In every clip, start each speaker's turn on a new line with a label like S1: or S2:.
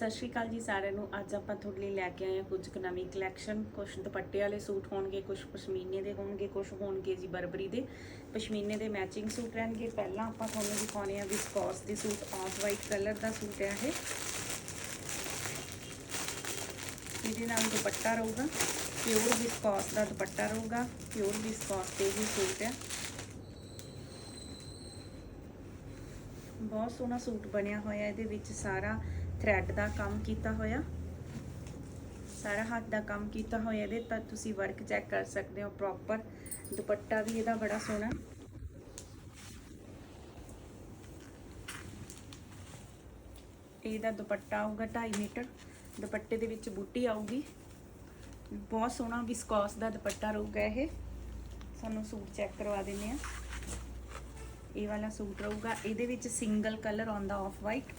S1: ਸਤਿ ਸ਼੍ਰੀ ਅਕਾਲ ਜੀ ਸਾਰਿਆਂ ਨੂੰ। ਅੱਜ ਆਪਾਂ ਤੁਹਾਡੇ ਲਈ ਲੈ ਕੇ ਆਏ ਹਾਂ ਕੁਝ ਕੁ ਨਵੀਂ ਕਲੈਕਸ਼ਨ ਕੁਝ ਦੁਪੱਟੇ ਵਾਲੇ ਸੂਟ ਹੋਣਗੇ ਕੁਝ ਪਸ਼ਮੀਨੇ ਦੇ ਹੋਣਗੇ ਕੁਝ ਹੋਣਗੇ ਜੀ ਬਰਬਰੀ ਦੇ। ਪਸ਼ਮੀਨੇ ਦੇ ਮੈਚਿੰਗ ਸੂਟ ਰਹਿਣਗੇ। ਪਹਿਲਾਂ ਆਪਾਂ ਤੁਹਾਨੂੰ ਦਿਖਾਉਣੇ ਆ ਵਿਸਕੋਸ ਦੇ ਸੂਟ। ਆਫ ਵਾਈਟ ਕਲਰ ਦਾ ਸੂਟ ਹੈ ਇਹ। ਇਹਦੇ ਨਾਲ ਦੁਪੱਟਾ ਰਹੂਗਾ। ਪਿਓਰ ਵਿਸਕੋਸ ਦਾ ਦੁਪੱਟਾ ਰਹੂਗਾ। ਪਿਓਰ ਵਿਸਕੋਸ ਤੇ ਹੀ ਸੂਟ ਹੈ। ਬਹੁਤ ਸੋਹਣਾ ਸੂਟ ਬਣਿਆ ਹੋਇਆ ਇਹਦੇ ਵਿੱਚ ਸਾਰਾ। ਥ੍ਰੈਡ ਦਾ ਕੰਮ ਕੀਤਾ ਹੋਇਆ। ਸਾਰਾ ਹੱਥ ਦਾ ਕੰਮ ਕੀਤਾ ਹੋਇਆ ਇਹਦੇ, ਤਾਂ ਤੁਸੀਂ ਵਰਕ ਚੈੱਕ ਕਰ ਸਕਦੇ ਹੋ ਪ੍ਰੋਪਰ ਦੁਪੱਟਾ ਵੀ ਇਹਦਾ ਬੜਾ ਸੋਹਣਾ। ਇਹਦਾ ਦੁਪੱਟਾ ਆਊਗਾ 2.5 ਮੀਟਰ। ਦੁਪੱਟੇ ਦੇ ਵਿੱਚ ਬੂਟੀ ਆਊਗੀ। ਬਹੁਤ ਸੋਹਣਾ ਵਿਸਕੋਸ ਦਾ ਦੁਪੱਟਾ ਰਹੂਗਾ ਇਹ। ਸਾਨੂੰ ਸੂਟ ਚੈੱਕ ਕਰਵਾ ਦਿੰਨੇ ਆ ਇਹ ਵਾਲਾ ਸੂਟ ਰਹੂਗਾ। ਇਹਦੇ ਵਿੱਚ ਸਿੰਗਲ ਕਲਰ ਆਉਂਦਾ ਆਫ ਵਾਈਟ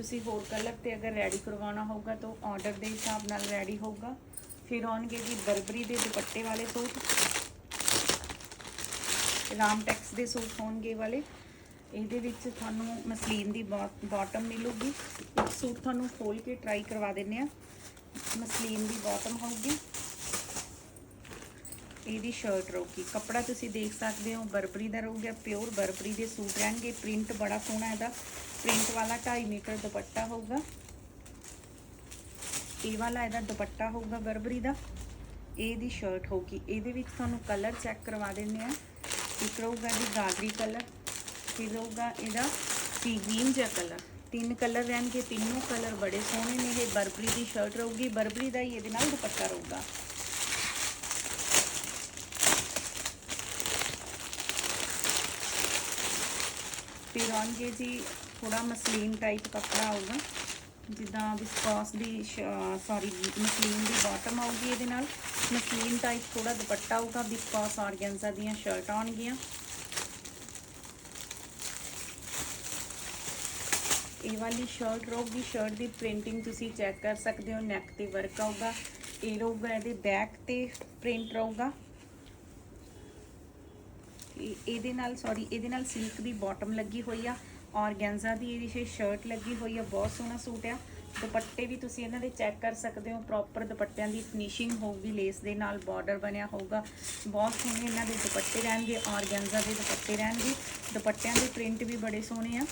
S1: ਤੁਸੀਂ ਹੋਰ ਕਲਰ ਤੇ ਅਗਰ ਰੈਡੀ ਕਰਵਾਉਣਾ ਹੋਊਗਾ ਤਾਂ ਆਰਡਰ ਦੇ ਹਿਸਾਬ ਨਾਲ ਰੈਡੀ ਹੋਊਗਾ। ਫਿਰ ਆਉਣਗੇ ਜੀ ਬਰਬਰੀ ਦੇ ਦੁਪੱਟੇ ਵਾਲੇ ਸੂਟ। ਰਾਮ ਟੈਕਸ ਦੇ ਸੂਟ ਹੋਣਗੇ ਵਾਲੇ। ਇਹਦੇ ਵਿੱਚ ਤੁਹਾਨੂੰ ਮਸਲੀਨ ਦੀ ਬਾਟਮ ਮਿਲੂਗੀ। ਇੱਕ ਸੂਟ ਤੁਹਾਨੂੰ ਖੋਲ ਕੇ ਟਰਾਈ ਕਰਵਾ ਦਿੰਨੇ ਆ ਮਸਲੀਨ ਦੀ ਬਾਟਮ ਹੋਊਗੀ। ਇਹਦੀ ਸ਼ਰਟ ਰਹੂਗੀ। ਕੱਪੜਾ ਤੁਸੀਂ ਦੇਖ ਸਕਦੇ ਹੋ, ਬਰਬਰੀ ਦਾ ਰਹੂਗਾ ਪਿਓਰ ਬਰਬਰੀ ਦੇ ਸੂਟ ਰਹਿਣਗੇ। ਪ੍ਰਿੰਟ ਬੜਾ ਸੋਹਣਾ ਇਹਦਾ। ਪ੍ਰਿੰਟ ਵਾਲਾ 2.5 ਮੀਟਰ ਦੁਪੱਟਾ ਹੋਊਗਾ। ਇਹ ਵਾਲਾ ਇਹਦਾ ਦੁਪੱਟਾ ਹੋਊਗਾ ਬਰਬਰੀ ਦਾ। ਇਹਦੀ ਸ਼ਰਟ ਹੋਊਗੀ। ਇਹਦੇ ਵਿੱਚ ਤੁਹਾਨੂੰ ਕਲਰ ਚੈੱਕ ਕਰਵਾ ਦਿੰਦੇ ਆ ਇੱਕ ਰਹੂਗਾ ਜੀ ਗਾਜਰੀ ਕਲਰ ਫਿਰ ਰਹੂਗਾ ਇਹਦਾ ਸੀ ਗ੍ਰੀਨ ਜਿਹਾ ਕਲਰ ਤਿੰਨ ਕਲਰ ਰਹਿਣਗੇ, ਤਿੰਨੋਂ ਕਲਰ ਬੜੇ ਸੋਹਣੇ ਨੇ। ਇਹ ਬਰਬਰੀ ਦੀ ਸ਼ਰਟ ਰਹੂਗੀ। ਬਰਬਰੀ ਦਾ ਹੀ ਇਹਦੇ ਨਾਲ ਦੁਪੱਟਾ ਰਹੂਗਾ। ਫਿਰ ਆਉਣਗੇ ਜੀ ਥੋੜਾ ਮਸਲੀਨ ਟਾਈਪ ਕੱਪੜਾ ਆਊਗਾ। ਜਿੱਦਾਂ ਵਿਸਕੋਸ ਦੀ ਸੌਰੀ ਮਸਲੀਨ ਦੀ ਬਾਟਮ ਆਊਗੀ ਇਹਦੇ ਨਾਲ। ਮਸਲੀਨ ਟਾਈਪ ਥੋੜਾ ਦੁਪੱਟਾ ਆਊਗਾ ਵਿਸਕੋਸ ਆਰਗੈਂਜ਼ਾ ਦੀਆਂ ਸ਼ਰਟ ਆਉਣਗੀਆਂ। ਇਹ ਵਾਲੀ ਸ਼ਰਟ ਰਹੂਗੀ ਸ਼ਰਟ ਦੀ ਪ੍ਰਿੰਟਿੰਗ ਤੁਸੀਂ ਚੈੱਕ ਕਰ ਸਕਦੇ ਹੋ ਨੈਕ ਤੇ ਵਰਕ ਆਊਗਾ। ਇਹ ਰਹੂਗਾ ਇਹਦੇ ਬੈਕ ਤੇ ਪ੍ਰਿੰਟ ਰਹੂਗਾ। ਇਹਦੇ ਨਾਲ ਸੌਰੀ ਇਹਦੇ ਨਾਲ ਸਿਲਕ ਦੀ ਬਾਟਮ ਲੱਗੀ ਹੋਈ ਆ ਔਰਗੈਂਜ਼ਾ ਦੀ ਇਹਦੀ ਸ਼ਰਟ ਲੱਗੀ ਹੋਈ ਆ, ਬਹੁਤ ਸੋਹਣਾ ਸੂਟ ਆ। ਦੁਪੱਟੇ ਵੀ ਤੁਸੀਂ ਇਹਨਾਂ ਦੇ ਚੈੱਕ ਕਰ ਸਕਦੇ ਹੋ ਪ੍ਰੋਪਰ ਦੁਪੱਟਿਆਂ ਦੀ ਫਿਨਿਸ਼ਿੰਗ ਹੋਊਗੀ ਲੇਸ ਦੇ ਨਾਲ ਬਾਰਡਰ ਬਣਿਆ ਹੋਊਗਾ। ਬਹੁਤ ਸੋਹਣੇ ਇਹਨਾਂ ਦੇ ਦੁਪੱਟੇ ਰਹਿਣਗੇ ਔਰਗੈਂਜ਼ਾ ਦੇ ਦੁਪੱਟੇ ਰਹਿਣਗੇ। ਦੁਪੱਟਿਆਂ ਦੇ ਪ੍ਰਿੰਟ ਵੀ ਬੜੇ ਸੋਹਣੇ ਆ।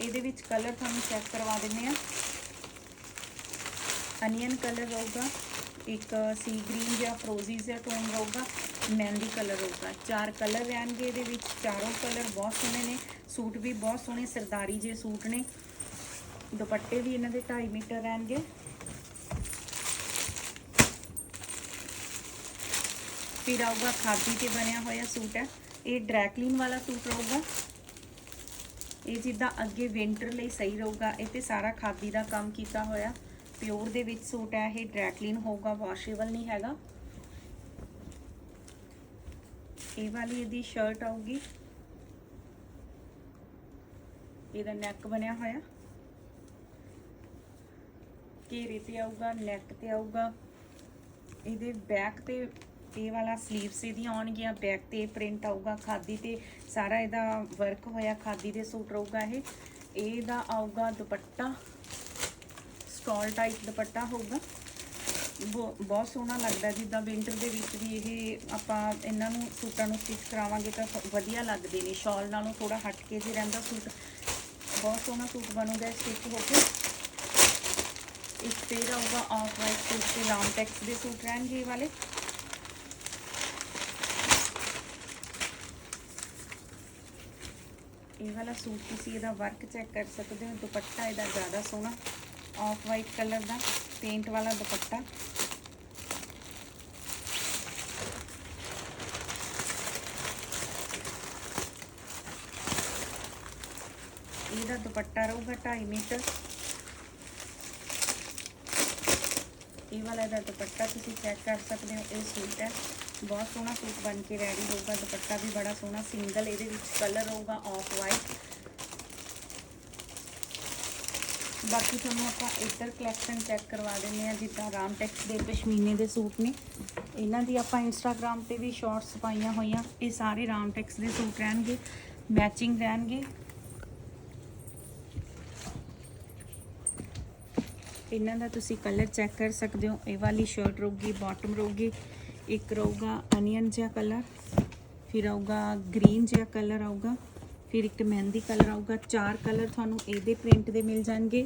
S1: ਇਹਦੇ ਵਿੱਚ ਕਲਰ ਤੁਹਾਨੂੰ ਚੈੱਕ ਕਰਵਾ ਦਿੰਨੇ ਆ। ਅਨੀਅਨ ਕਲਰ ਰਹੂਗਾ, ਇੱਕ ਸੀ ਗ੍ਰੀਨ ਜਾਂ ਫਰੋਜ਼ੀ ਜਿਹਾ ਟੋਨ ਰਹੂਗਾ। ਮਹਿੰਦੀ ਕਲਰ ਹੋਊਗਾ। ਚਾਰ ਕਲਰ ਰਹਿਣਗੇ ਇਹਦੇ ਵਿੱਚ। ਚਾਰੋਂ ਕਲਰ ਬਹੁਤ ਸੋਹਣੇ ਨੇ। ਸੂਟ ਵੀ ਬਹੁਤ ਸੋਹਣੇ, ਸਰਦਾਰੀ ਜੇ ਸੂਟ ਨੇ। ਦੁਪੱਟੇ ਵੀ ਇਹਨਾਂ ਦੇ 2.5 ਮੀਟਰ ਰਹਿਣਗੇ। ਫਿਰ ਆਊਗਾ ਖਾਦੀ ਤੇ ਬਣਿਆ ਹੋਇਆ ਸੂਟ ਹੈ। ਇਹ ਡਰੈਕਲਿਨ ਵਾਲਾ ਸੂਟ ਰਹੂਗਾ। ਇਹ ਜਿੱਦਾਂ ਅੱਗੇ ਵਿੰਟਰ ਲਈ ਸਹੀ ਰਹੂਗਾ। ਇਹ ਤੇ ਸਾਰਾ ਖਾਦੀ ਦਾ ਕੰਮ ਕੀਤਾ ਹੋਇਆ। ਪਿਓਰ ਦੇ ਵਿੱਚ ਸੂਟ ਹੈ। ਇਹ ਡਰੈਕਲਿਨ ਹੋਊਗਾ, ਵਾਸ਼ੇਬਲ ਨਹੀਂ ਹੈਗਾ। ਇਹ ਵਾਲੀ ਇਹਦੀ ਸ਼ਰਟ ਆਊਗੀ। ਇਹਦਾ ਨੈਕ ਬਣਿਆ ਹੋਇਆ। ਘੇਰੇ ਤੇ ਆਊਗਾ ਨੈਕ ਤੇ ਆਊਗਾ। ਇਹਦੇ ਬੈਕ ਤੇ ਇਹ ਵਾਲਾ ਸਲੀਵਸ ਇਹਦੀਆਂ ਆਉਣਗੀਆਂ। ਬੈਕ ਤੇ ਪ੍ਰਿੰਟ ਆਊਗਾ। ਖਾਦੀ ਤੇ ਸਾਰਾ ਇਹਦਾ ਵਰਕ ਹੋਇਆ। ਖਾਦੀ ਦੇ ਸੂਟ ਰਹੂਗਾ ਇਹ। ਇਹਦਾ ਆਊਗਾ ਦੁਪੱਟਾ। ਸਟਾਲ ਟਾਈਪ ਦੁਪੱਟਾ ਹੋਊਗਾ। ਬਹੁਤ ਸੋਹਣਾ ਲੱਗਦਾ ਜਿੱਦਾਂ ਵਿੰਟਰ ਦੇ ਵਿੱਚ ਵੀ ਇਹ ਆਪਾਂ ਇਹਨਾਂ ਨੂੰ ਸੂਟਾਂ ਨੂੰ ਸਟਿਚ ਕਰਾਵਾਂਗੇ ਤਾਂ ਵਧੀਆ ਲੱਗਦੇ ਨੇ। ਸ਼ਾਲ ਨਾਲੋਂ ਥੋੜਾ ਹਟ ਕੇ ਜੇ ਰਹਿੰਦਾ ਸੂਟ, ਬਹੁਤ ਸੋਹਣਾ ਸੂਟ ਬਣੂਗਾ ਸਟਿਚ ਹੋ ਕੇ। ਇਸ 'ਤੇ ਆਊਗਾ ਆਫ ਵਾਈਟ ਸੂਟ ਤੇ ਲੌਂਗ ਟੈਕਸ ਦੇ ਸੂਟ ਰਹਿਣਗੇ ਇਹ ਵਾਲੇ। ਇਹ ਵਾਲਾ ਸੂਟ ਤੁਸੀਂ ਇਹਦਾ ਵਰਕ ਚੈੱਕ ਕਰ ਸਕਦੇ ਹੋ, ਦੁਪੱਟਾ ਇਹਦਾ ਜ਼ਿਆਦਾ ਸੋਹਣਾ ਆਫ ਵਾਈਟ ਕਲਰ ਦਾ। ਪੇਂਟ ਵਾਲਾ ਦੁਪੱਟਾ ਇਹਦਾ ਦੁਪੱਟਾ ਰਹੂਗਾ 2.5 ਮੀਟਰ ਇਹ ਵਾਲਾ ਇਹਦਾ ਦੁਪੱਟਾ ਤੁਸੀਂ ਚੈੱਕ ਕਰ ਸਕਦੇ ਹੋ ਇਹ ਸੂਟ ਹੈ ਬਹੁਤ ਸੋਹਣਾ ਸੂਟ ਬਣ ਕੇ ਰੈਡੀ ਹੋਊਗਾ ਦੁਪੱਟਾ ਵੀ ਬੜਾ ਸੋਹਣਾ ਸਿੰਗਲ ਇਹਦੇ ਵਿੱਚ ਕਲਰ ਹੋਊਗਾ ਆਫ ਵਾਈਟ ਬਾਕੀ ਤੁਹਾਨੂੰ ਆਪਾਂ ਇੱਧਰ ਕਲੈਕਸ਼ਨ ਚੈੱਕ ਕਰਵਾ ਦਿੰਦੇ ਆ ਜਿੱਦਾਂ ਰਾਮ ਟੈਕਸ ਦੇ, ਪਸ਼ਮੀਨੇ ਦੇ ਸੂਟ ਨੇ। ਇਹਨਾਂ ਦੀ ਆਪਾਂ ਇੰਸਟਾਗ੍ਰam ਤੇ ਵੀ ਸ਼ਾਰਟਸ ਪਾਈਆਂ ਹੋਈਆਂ। ਇਹ ਸਾਰੇ ਰਾਮ ਟੈਕਸ ਦੇ ਸੂਟ ਰਹਿਣਗੇ ਮੈਚਿੰਗ ਰਹਿਣਗੇ। ਇਹਨਾਂ ਦਾ ਤੁਸੀਂ ਕਲਰ ਚੈੱਕ ਕਰ ਸਕਦੇ ਹੋ। ਇਹ ਵਾਲੀ ਸ਼ਰਟ ਰਹੂਗੀ ਬਾਟਮ ਰਹੂਗੀ, ਇੱਕ ਰਹੂਗਾ ਅਨੀਅਨ ਜਿਹਾ ਕਲਰ ਫਿਰ ਆਊਗਾ ਗ੍ਰੀਨ ਜਿਹਾ ਕਲਰ ਆਊਗਾ। ਫਿਰ ਇੱਕ ਮਹਿੰਦੀ ਕਲਰ ਆਊਗਾ। ਚਾਰ ਕਲਰ ਤੁਹਾਨੂੰ ਇਹਦੇ ਪ੍ਰਿੰਟ ਦੇ ਮਿਲ ਜਾਣਗੇ।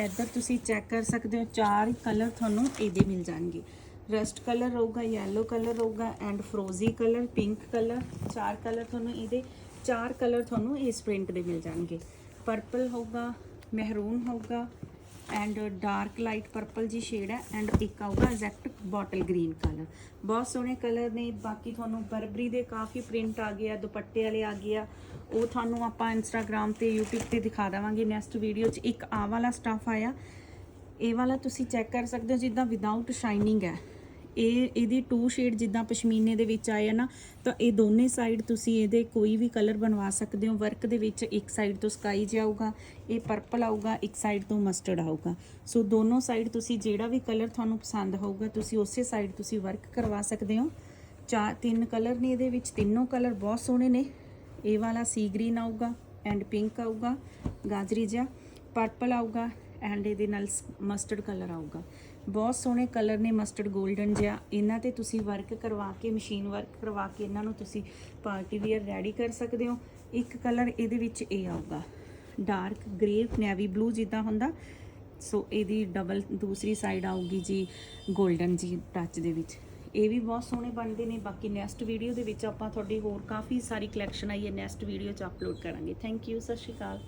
S1: ਇੱਧਰ ਤੁਸੀਂ ਚੈੱਕ ਕਰ ਸਕਦੇ ਹੋ, ਚਾਰ ਕਲਰ ਤੁਹਾਨੂੰ ਇਹਦੇ ਮਿਲ ਜਾਣਗੇ। ਰਸਟ ਕਲਰ ਰਹੂਗਾ ਯੈਲੋ ਕਲਰ ਰਹੂਗਾ ਐਂਡ ਫਰੋਜ਼ੀ ਕਲਰ ਪਿੰਕ ਕਲਰ ਚਾਰ ਕਲਰ ਤੁਹਾਨੂੰ ਇਹਦੇ, ਚਾਰ ਕਲਰ ਤੁਹਾਨੂੰ ਇਸ ਪ੍ਰਿੰਟ ਦੇ ਮਿਲ ਜਾਣਗੇ। ਪਰਪਲ ਹੋਊਗਾ ਮਹਿਰੂਨ ਹੋਊਗਾ ਐਂਡ ਡਾਰਕ ਲਾਈਟ ਪਰਪਲ ਜੀ ਸ਼ੇਡ ਹੈ ਐਂਡ ਇੱਕ ਆਊਗਾ ਐਗਜ਼ੈਕਟ ਬੋਟਲ ਗ੍ਰੀਨ ਕਲਰ। ਬਹੁਤ ਸੋਹਣੇ ਕਲਰ ਨੇ, ਬਾਕੀ ਤੁਹਾਨੂੰ ਬਰਬਰੀ ਦੇ ਕਾਫੀ ਪ੍ਰਿੰਟ ਆ ਗਏ ਆ, ਦੁਪੱਟੇ ਵਾਲੇ ਆ ਗਏ ਆ। ਉਹ ਤੁਹਾਨੂੰ ਆਪਾਂ ਇੰਸਟਾਗ੍ਰam ਤੇ, YouTube ਤੇ ਦਿਖਾ ਦੇਵਾਂਗੇ। ਨੈਕਸਟ ਵੀਡੀਓ 'ਚ ਇੱਕ ਆ ਵਾਲਾ ਸਟਫ ਆਇਆ। ਇਹ ਵਾਲਾ ਤੁਸੀਂ ਚੈੱਕ ਕਰ ਸਕਦੇ ਹੋ, ਜਿੱਦਾਂ ਵਿਦਆਊਟ ਸ਼ਾਈਨਿੰਗ ਹੈ। ਇਹ, ਇਹਦੀ ਟੂ ਸ਼ੇਡ ਜਿੱਦਾਂ ਪਸ਼ਮੀਨੇ ਦੇ ਵਿੱਚ ਆਏ ਆ ਨਾ, ਤਾਂ ਇਹ ਦੋਨੇ ਸਾਈਡ ਤੁਸੀਂ ਇਹਦੇ ਕੋਈ ਵੀ ਕਲਰ ਬਣਵਾ ਸਕਦੇ ਹੋ। ਵਰਕ ਦੇ ਵਿੱਚ ਇੱਕ ਸਾਈਡ ਤੋਂ ਸਕਾਈ ਜਿਹਾ ਆਊਗਾ ਇਹ ਪਰਪਲ ਆਊਗਾ, ਇੱਕ ਸਾਈਡ ਤੋਂ ਮਸਟਰਡ ਆਊਗਾ। ਸੋ ਦੋਨੋਂ ਸਾਈਡ ਤੁਸੀਂ ਜਿਹੜਾ ਵੀ ਕਲਰ ਤੁਹਾਨੂੰ ਪਸੰਦ ਹੋਊਗਾ, ਤੁਸੀਂ ਉਸੇ ਸਾਈਡ ਤੁਸੀਂ ਵਰਕ ਕਰਵਾ ਸਕਦੇ ਹੋ। ਚਾਰ, ਤਿੰਨ ਕਲਰ ਨੇ ਇਹਦੇ ਵਿੱਚ, ਤਿੰਨੋਂ ਕਲਰ ਬਹੁਤ ਸੋਹਣੇ ਨੇ। ਇਹ ਵਾਲਾ ਸੀ ਗ੍ਰੀਨ ਆਊਗਾ ਐਂਡ ਪਿੰਕ ਆਊਗਾ, ਗਾਜਰੀ ਜਿਹਾ। ਪਰਪਲ ਆਊਗਾ ਐਂਡ ਇਹਦੇ ਨਾਲ ਮਸਟਰਡ ਕਲਰ ਆਊਗਾ। ਬਹੁਤ ਸੋਹਣੇ ਕਲਰ ਨੇ ਮਸਟਰਡ 골ਡਨ ਜਿਹਾ। ਇਹਨਾਂ ਤੇ ਤੁਸੀਂ ਵਰਕ ਕਰਵਾ ਕੇ ਮਸ਼ੀਨ ਵਰਕ ਕਰਵਾ ਕੇ ਇਹਨਾਂ ਨੂੰ ਤੁਸੀਂ ਪਾਰਟੀ ਵੇਅਰ ਰੈਡੀ ਕਰ ਸਕਦੇ ਹੋ। ਇੱਕ ਕਲਰ ਇਹਦੇ ਵਿੱਚ ਇਹ ਆਊਗਾ। ਡਾਰਕ ਗ੍ਰੇ ਨੈਵੀ ਬਲੂ ਜਿੱਦਾਂ ਹੁੰਦਾ। ਸੋ ਇਹਦੀ ਡਬਲ ਦੂਸਰੀ ਸਾਈਡ ਆਊਗੀ ਜੀ 골ਡਨ ਜੀ ਟੱਚ ਦੇ ਵਿੱਚ। ਇਹ ਵੀ ਬਹੁਤ ਸੋਹਣੇ ਬਣਦੇ ਨੇ। ਬਾਕੀ ਨੈਕਸਟ ਵੀਡੀਓ ਦੇ ਵਿੱਚ ਆਪਾਂ ਤੁਹਾਡੀ ਹੋਰ ਕਾਫੀ ਸਾਰੀ ਕਲੈਕਸ਼ਨ ਆਈ ਹੈ। ਨੈਕਸਟ ਵੀਡੀਓ 'ਚ ਅਪਲੋਡ ਕਰਾਂਗੇ। ਥੈਂਕ ਯੂ ਸਤਿ ਸ਼੍ਰੀ ਅਕਾਲ।